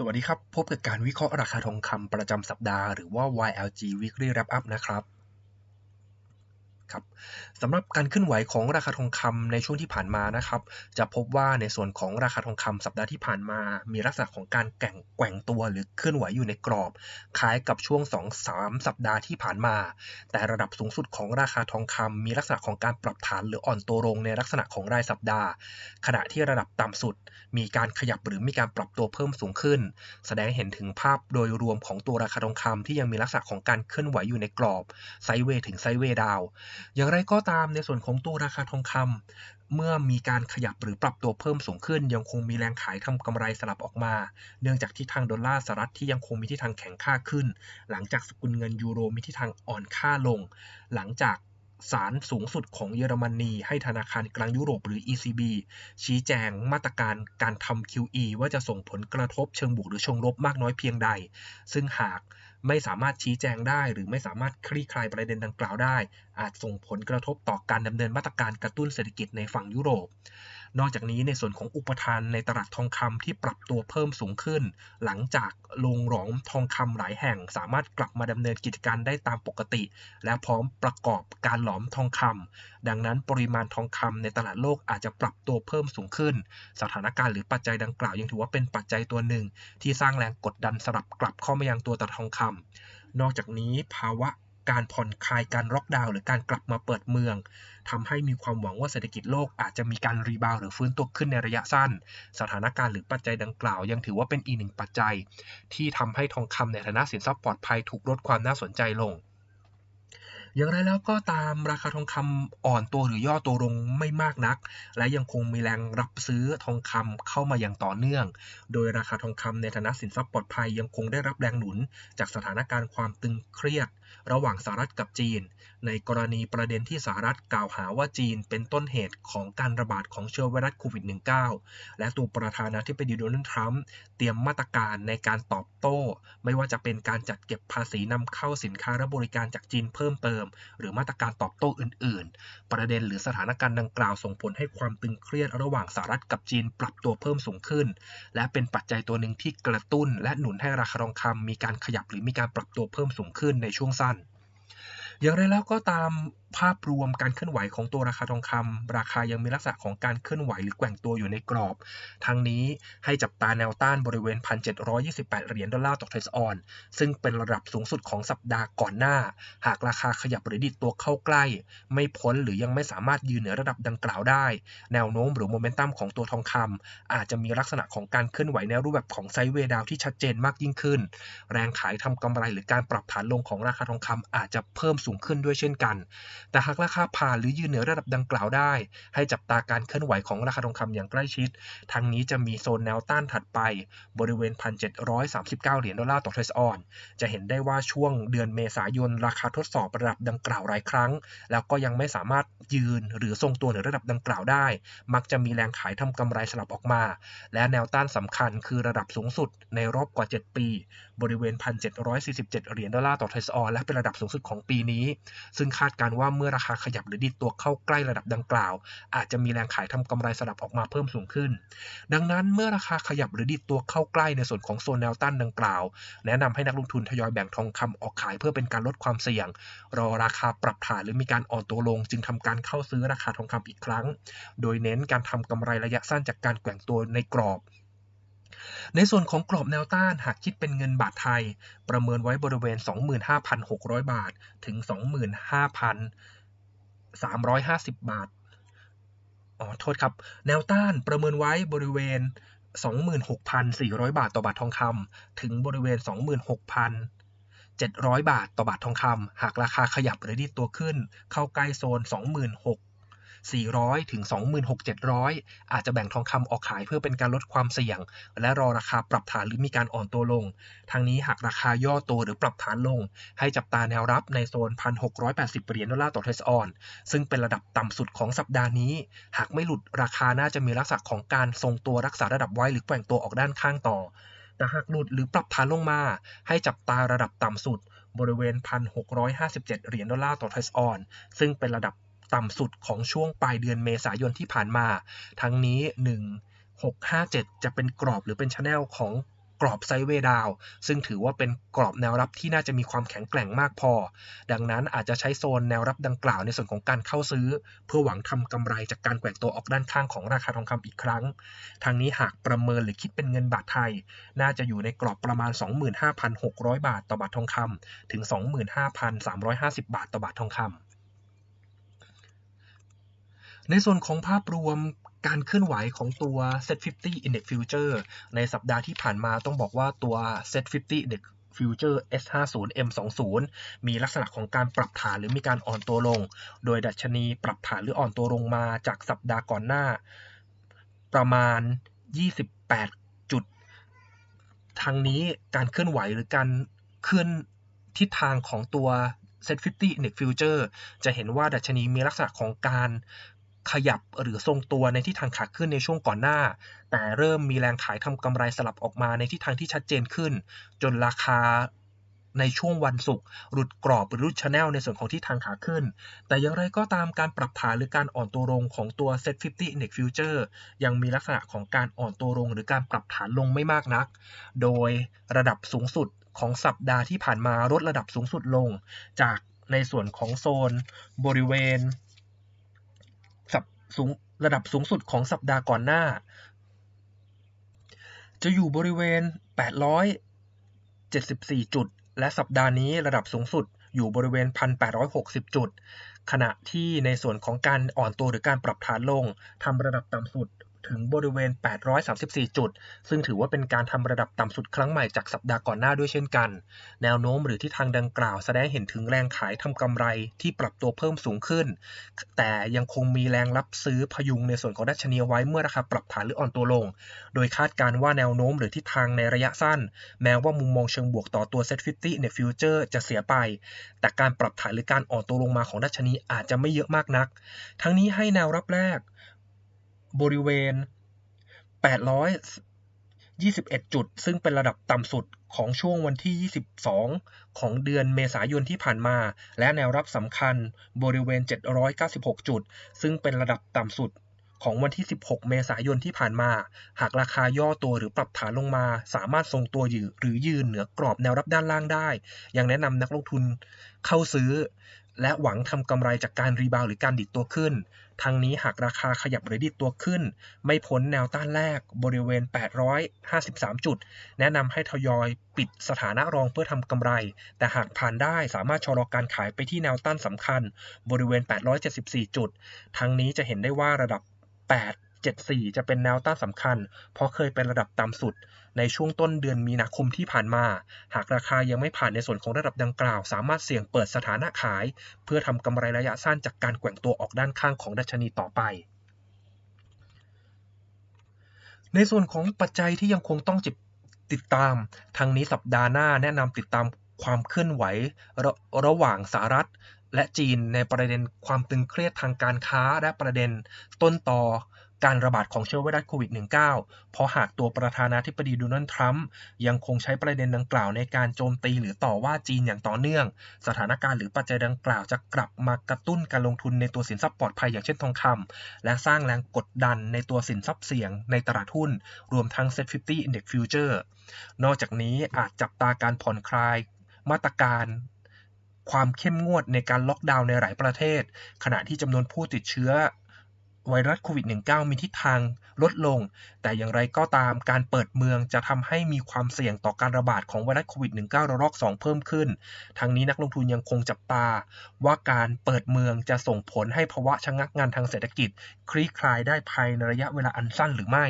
สวัสดีครับ พบกับการวิเคราะห์ราคาทองคำประจำสัปดาห์หรือว่า YLG Weekly Wrap Up นะครับ ครับสำหรับการขึ้นไหวของราคาทองคำในช่วงที่ผ่านมานะครับ จะพบว่าในส่วนของราคาทองคำสัปดาห์ที่ผ่านมา มีลักษณะของการแก่งแกว่งตัวหรือเคลื่อนไหวอยู่ในกรอบ คล้ายกับช่วง 2-3 สัปดาห์ที่ผ่านมา แต่ระดับสูงสุดของราคาทองคำมีลักษณะของการปรับฐานหรืออ่อนตัวลงในลักษณะของรายสัปดาห์ ขณะที่ระดับต่ำสุด มีการขยับหรือมีการปรับตัวเพิ่มสูงขึ้น แสดงเห็นถึงภาพโดยรวมของตัวราคาทองคำที่ยังมีลักษณะของการเคลื่อนไหวอยู่ในกรอบไซด์เวย์ถึงไซด์เวย์ดาวอย่างไรก็ตามในส่วนของตัวราคาทองคำเมื่อมีการขยับหรือปรับตัวเพิ่มสูงขึ้น ยังคงมีแรงขายทำกำไรสลับออกมา เนื่องจากทิศทางดอลลาร์สหรัฐที่ยังคงมีทิศทางแข็งค่าขึ้น หลังจากสกุลเงินยูโรมีทิศทางอ่อนค่าลง หลังจากศาลสูงสุดของเยอรมนีให้ธนาคารกลางยุโรปหรือ ECB ชี้แจงมาตรการการทำ QE ว่าจะส่งผลกระทบเชิงบวกหรือเชิงลบมากน้อยเพียงใด ซึ่งหาก ไม่สามารถชี้แจงได้ หรือไม่สามารถคลี่คลายประเด็นดังกล่าวได้ อาจส่งผลกระทบต่อการดำเนินมาตรการกระตุ้นเศรษฐกิจในฝั่งยุโรป นอกจากนี้ในส่วนของอุปทานในตลาดทองคำที่ปรับตัวเพิ่มสูงขึ้น หลังจากโรงหลอมทองคำหลายแห่ง สามารถกลับมาดำเนินกิจการได้ตามปกติ และพร้อมประกอบการหลอมทองคำดังนั้นปริมาณทองคำในตลาดโลกอาจจะปรับตัวเพิ่มสูงขึ้น สถานการณ์หรือปัจจัยดังกล่าวยังถือว่าเป็นปัจจัยตัวหนึ่ง ที่สร้างแรงกดดันสลับกลับเข้ามายังตัวตลาดทองคำนอกจากนี้ภาวะ การผ่อนคลายการล็อกดาวน์หรือการกลับมาเปิดเมืองทำให้มีความหวังว่าเศรษฐกิจโลกอาจจะมีการรีบาวหรือฟื้นตัวขึ้นในระยะสั้น สถานการณ์หรือปัจจัยดังกล่าว ยังถือว่าเป็นอีกหนึ่งปัจจัย ที่ทำให้ทองคำในฐานะสินทรัพย์ปลอดภัยถูกลดความน่าสนใจลงอย่างไรแล้วก็ตามราคาทองคำอ่อนตัวหรือย่อตัวลงไม่มากนัก และยังคงมีแรงรับซื้อทองคำเข้ามาอย่างต่อเนื่อง โดยราคาทองคำในฐานะสินทรัพย์ปลอดภัยยังคงได้รับแรงหนุน จากสถานการณ์ความตึงเครียดระหว่างสหรัฐกับจีน ในกรณีประเด็นที่สหรัฐกล่าวหาว่าจีนเป็นต้นเหตุของการระบาดของเชื้อไวรัสโควิด -19 และตัวประธานาธิบดีโดนัลด์ทรัมป์เตรียมมาตรการในการตอบโต้ ไม่ว่าจะเป็นการจัดเก็บภาษีนำเข้าสินค้าและบริการจากจีนเพิ่มเติม หรือมาตรการตอบโต้อื่น ๆ ประเด็นหรือสถานการณ์ดังกล่าวส่งผลให้ความตึงเครียดระหว่างสหรัฐกับจีนปรับตัวเพิ่มสูงขึ้น และเป็นปัจจัยตัวหนึ่งที่กระตุ้น และหนุนให้ราคาทองคำมีการขยับหรือมีการปรับตัวเพิ่มสูงขึ้นในช่วงสั้น อย่างไรแล้วก็ตามภาพรวมการเคลื่อนไหวของตัวราคาทองคำราคายังมีลักษณะของการเคลื่อนไหวหรือแกว่งตัวอยู่ในกรอบ ทั้งนี้ให้จับตาแนวต้านบริเวณ 1,728 เหรียญดอลลาร์ต่อเทรซออน ซึ่งเป็นระดับสูงสุดของสัปดาห์ก่อนหน้า หากราคาขยับหรือดิดตัวเข้าใกล้ ไม่พ้นหรือยังไม่สามารถยืนเหนือระดับดังกล่าวได้ แนวโน้มหรือโมเมนตัมของตัวทองคำอาจจะมีลักษณะของการเคลื่อนไหวในรูปแบบของไซด์เวดาวที่ชัดเจนมากยิ่งขึ้น แรงขายทำกำไรหรือการปรับฐานลงของราคาทองคำอาจจะเพิ่มสูงขึ้นด้วยเช่นกันแต่หากราคาผ่านหรือยืนเหนือระดับดังกล่าวได้ ให้จับตาการเคลื่อนไหวของราคาทองคำอย่างใกล้ชิดทางนี้จะมีโซนแนวต้านถัดไป บริเวณ 1,739 เหรียญดอลลาร์ต่อเทรซออน จะเห็นได้ว่าช่วงเดือนเมษายนราคาทดสอบระดับดังกล่าวหลายครั้ง แล้วก็ยังไม่สามารถยืนหรือทรงตัวเหนือระดับดังกล่าวได้ มักจะมีแรงขายทำกำไรสลับออกมา และแนวต้านสำคัญคือระดับสูงสุดในรอบกว่า 7 ปี บริเวณ 1,747 เหรียญดอลลาร์ต่อเทรซออนและเป็นระดับสูงสุดของปีนี้ ซึ่งคาดการว่าเมื่อราคาขยับหรือดิดตัวเข้าใกล้ระดับดังกล่าว อาจจะมีแรงขายทำกำไรสลับออกมาเพิ่มสูงขึ้น ดังนั้นเมื่อราคาขยับหรือดิดตัวเข้าใกล้ในส่วนของโซนแนวต้านดังกล่าว แนะนำให้นักลงทุนทยอยแบ่งทองคำออกขายเพื่อเป็นการลดความเสี่ยง รอราคาปรับฐานหรือมีการอ่อนตัวลง จึงทำการเข้าซื้อราคาทองคำอีกครั้ง โดยเน้นการทำกำไรระยะสั้นจากการแกว่งตัวในกรอบ ในส่วนของกรอบแนวต้านหากคิดเป็นเงินบาทไทย ประเมินไว้บริเวณ 25,600 บาท ถึง 25,350 บาท อ๋อ โทษครับ แนวต้านประเมินไว้บริเวณ 26,400 บาทต่อบาททองคำถึงบริเวณ 26,700 บาทต่อบาททองคำหากราคาขยับหรือดีตัวขึ้น เข้าใกล้โซน 26 400 ถึง 26,700 อาจจะแบ่งทองคำออกขายเพื่อเป็นการลดความเสี่ยง และรอราคาปรับฐานหรือมีการอ่อนตัวลง ทางนี้หากราคาย่อตัวหรือปรับฐานลง ให้จับตาแนวรับในโซน 1,680 เหรียญดอลลาร์ต่อเทรซออน ซึ่งเป็นระดับต่ำสุดของสัปดาห์นี้ หากไม่หลุดราคาน่าจะมีลักษณะของการทรงตัวรักษาระดับไว้หรือแกว่งตัวออกด้านข้างต่อ แต่หากหลุดหรือปรับฐานลงมา ให้จับตาระดับต่ำสุดบริเวณ 1,657 เหรียญดอลลาร์ต่อเทรซออน ซึ่งเป็นระดับ ต่ำสุดของช่วงปลายเดือนเมษายนที่ผ่านมา ทั้งนี้ 1 6 5 7 จะเป็นกรอบหรือเป็นชแนลของกรอบไซเวดาว ซึ่งถือว่าเป็นกรอบแนวรับที่น่าจะมีความแข็งแกร่งมากพอ ดังนั้นอาจจะใช้โซนแนวรับดังกล่าวในส่วนของการเข้าซื้อ เพื่อหวังทำกำไรจากการแกว่งตัวออกด้านข้างของราคาทองคำอีกครั้ง ทางนี้หากประเมินหรือคิดเป็นเงินบาทไทย น่าจะอยู่ในกรอบประมาณ 25,600 บาทต่อบาททองคำถึง 25,350 บาทต่อบาททองคำ ในส่วนของภาพรวมการเคลื่อนไหวของตัว Set 50 Index Future ในสัปดาห์ที่ผ่านมาต้องบอกว่าตัว Set 50 Index Future S50 M20 มีลักษณะของการปรับฐานหรือมีการอ่อนตัวลง โดยดัชนีปรับฐานหรืออ่อนตัวลงมาจากสัปดาห์ก่อนหน้า ประมาณ 28 จุด ทางนี้การเคลื่อนไหวหรือการเคลื่อนทิศทางของตัว Set 50 Index Future จะเห็นว่าดัชนีมีลักษณะของการ ขยับหรือทรงตัวในทิศทางขาขึ้นในช่วงก่อนหน้า แต่เริ่มมีแรงขายทำกำไรสลับออกมาในทิศทางที่ชัดเจนขึ้น จนราคาในช่วงวันศุกร์หลุดกรอบหรือรุดชแนลในส่วนของทิศทางขาขึ้น แต่อย่างไรก็ตามการปรับฐานหรือการอ่อนตัวลงของตัว Set 50 Index Future ยังมีลักษณะของการอ่อนตัวลงหรือการปรับฐานลงไม่มากนัก โดยระดับสูงสุดของสัปดาห์ที่ผ่านมาลดระดับสูงสุดลง จากในส่วนของโซนบริเวณ สูงระดับสูงสุดของสัปดาห์ก่อนหน้า จะอยู่บริเวณ 874 จุด และสัปดาห์นี้ระดับสูงสุดอยู่บริเวณ 1,860 จุด ขณะที่ในส่วนของการอ่อนตัวหรือการปรับฐานลงทำระดับต่ำสุดถึงบริเวณ 834 จุด ซึ่งถือว่าเป็นการทำระดับต่ำสุดครั้งใหม่จากสัปดาห์ก่อนหน้าด้วยเช่นกัน แนวโน้มหรือที่ทางดังกล่าวแสดงเห็นถึงแรงขายทำกำไรที่ปรับตัวเพิ่มสูงขึ้น แต่ยังคงมีแรงรับซื้อพยุงในส่วนของดัชนีไว้เมื่อราคาปรับฐานหรืออ่อนตัวลง โดยคาดการว่าแนวโน้มหรือทิศทางในระยะสั้น แม้ว่ามุมมองเชิงบวกต่อตัว Set 50ในฟิวเจอร์จะเสียไป แต่การปรับฐานหรือการอ่อนตัวลงมาของดัชนีอาจจะไม่เยอะมากนัก ทั้งนี้ให้แนวรับแรก บริเวณ 821 จุด ซึ่งเป็นระดับต่ำสุดของช่วงวันที่ 22 ของเดือนเมษายนที่ผ่านมา และแนวรับสำคัญบริเวณ 796 จุด ซึ่งเป็นระดับต่ำสุดของวันที่ 16 เมษายนที่ผ่านมา หากราคาย่อตัวหรือปรับฐานลงมา สามารถทรงตัวอยู่หรือยืนเหนือกรอบแนวรับด้านล่างได้ ยังแนะนำนักลงทุนเข้าซื้อ และหวังทำกำไรจากการรีบาวหรือการดิดตัวขึ้นทางนี้หากราคาขยับหรือดิดตัวขึ้น ไม่พ้นแนวต้านแรกบริเวณ 853 จุด แนะนำให้ทยอยปิดสถานะรองเพื่อทำกำไร แต่หากผ่านได้สามารถชะลอการขายไปที่แนวต้านสำคัญ บริเวณ 874 จุดทางนี้จะเห็นได้ว่าระดับ 8 74 จะเป็นแนวต้านสำคัญ เพราะเคยเป็นระดับต่ำสุด ในช่วงต้นเดือนมีนาคมที่ผ่านมา หากราคายังไม่ผ่านในส่วนของระดับดังกล่าว สามารถเสี่ยงเปิดสถานะขาย เพื่อทำกำไรระยะสั้นจากการแกว่งตัวออกด้านข้างของดัชนีต่อไปในส่วนของปัจจัยที่ยังคงต้องจิบติดตาม ทางนี้สัปดาห์หน้าแนะนำติดตามความเคลื่อนไหวระระหว่างสหรัฐ และจีนในประเด็นความตึงเครียดทางการค้าและประเด็นต้นต่อ การระบาดของเชื้อไวรัสโควิด -19 เพราะหากตัวประธานาธิบดีโดนัลด์ทรัมป์ยังคงใช้ประเด็นดังกล่าวในการโจมตีหรือต่อว่าจีนอย่างต่อเนื่อง สถานการณ์หรือปัจจัยดังกล่าวจะกลับมากระตุ้นการลงทุนในตัวสินทรัพย์ปลอดภัยอย่างเช่นทองคำและสร้างแรงกดดันในตัวสินทรัพย์เสี่ยงในตลาดหุ้น รวมทั้ง Set 50 Index Future นอกจากนี้อาจจับตาการผ่อนคลายมาตรการความเข้มงวดในการล็อกดาวน์ในหลายประเทศ ขณะที่จำนวนผู้ติดเชื้อ ไวรัสโควิด -19 มีทิศทางลดลง แต่อย่างไรก็ตามการเปิดเมืองจะทำให้มีความเสี่ยงต่อการระบาดของไวรัสโควิด -19 ระลอก 2 เพิ่มขึ้นทางนี้นักลงทุนยังคงจับตา ว่าการเปิดเมืองจะส่งผลให้ภาวะชะงักงานทางเศรษฐกิจ คลี่คลายได้ภายในระยะเวลาอันสั้นหรือไม่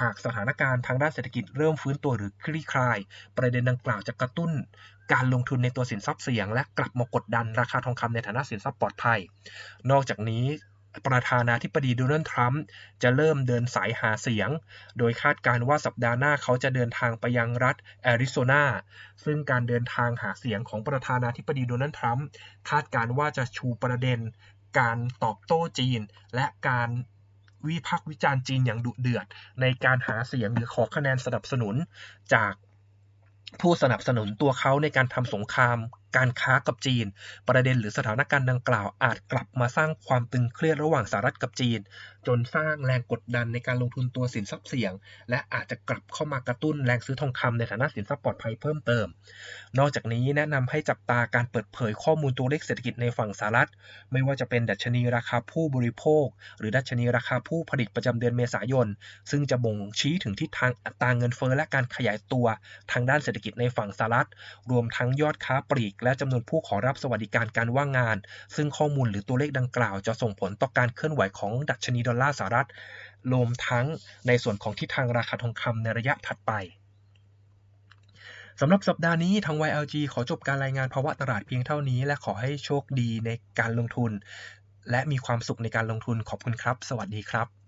หากสถานการณ์ทางด้านเศรษฐกิจเริ่มฟื้นตัวหรือคลี่คลาย ประเด็นดังกล่าวจะกระตุ้นการลงทุนในตัวสินทรัพย์เสี่ยง และกลับมากดดันราคาทองคำในฐานะสินทรัพย์ปลอดภัย นอกจากนี้ ประธานาธิบดีโดนัลด์ทรัมป์จะเริ่มเดินสายหาเสียง โดยคาดการว่าสัปดาห์หน้าเขาจะเดินทางไปยังรัฐแอริโซนา ซึ่งการเดินทางหาเสียงของประธานาธิบดีโดนัลด์ทรัมป์คาดการว่าจะชูประเด็น การตอบโต้จีน และการวิพากษ์วิจารณ์จีนอย่างดุเดือด ในการหาเสียงหรือขอคะแนนสนับสนุนจากผู้สนับสนุนตัวเขาในการทำสงคราม การค้ากับจีน ประเด็นหรือสถานการณ์ดังกล่าวอาจกลับมาสร้างความตึงเครียดระหว่างสหรัฐกับจีน จนสร้างแรงกดดันในการลงทุนตัวสินทรัพย์เสี่ยง และอาจจะกลับเข้ามากระตุ้นแรงซื้อทองคำในฐานะสินทรัพย์ปลอดภัยเพิ่มเติม นอกจากนี้แนะนำให้จับตาการเปิดเผยข้อมูลตัวเลขเศรษฐกิจในฝั่งสหรัฐ ไม่ว่าจะเป็นดัชนีราคาผู้บริโภค หรือดัชนีราคาผู้ผลิตประจำเดือนเมษายน ซึ่งจะบ่งชี้ถึงทิศทางอัตราเงินเฟ้อและการขยายตัว ทางด้านเศรษฐกิจในฝั่งสหรัฐ รวมทั้งยอดค้าปลีกและจำนวนผู้ขอรับสวัสดิการการว่างงาน ซึ่งข้อมูลหรือตัวเลขดังกล่าว จะส่งผลต่อการเคลื่อนไหวของดัชนีดอลลาร์สหรัฐรวมทั้งในส่วนของทิศทางราคาทองคำในระยะถัดไปสำหรับสัปดาห์นี้ทาง YLG ขอจบการรายงานภาวะตลาดเพียงเท่านี้ และขอให้โชคดีในการลงทุน และมีความสุขในการลงทุนขอบคุณครับ สวัสดีครับ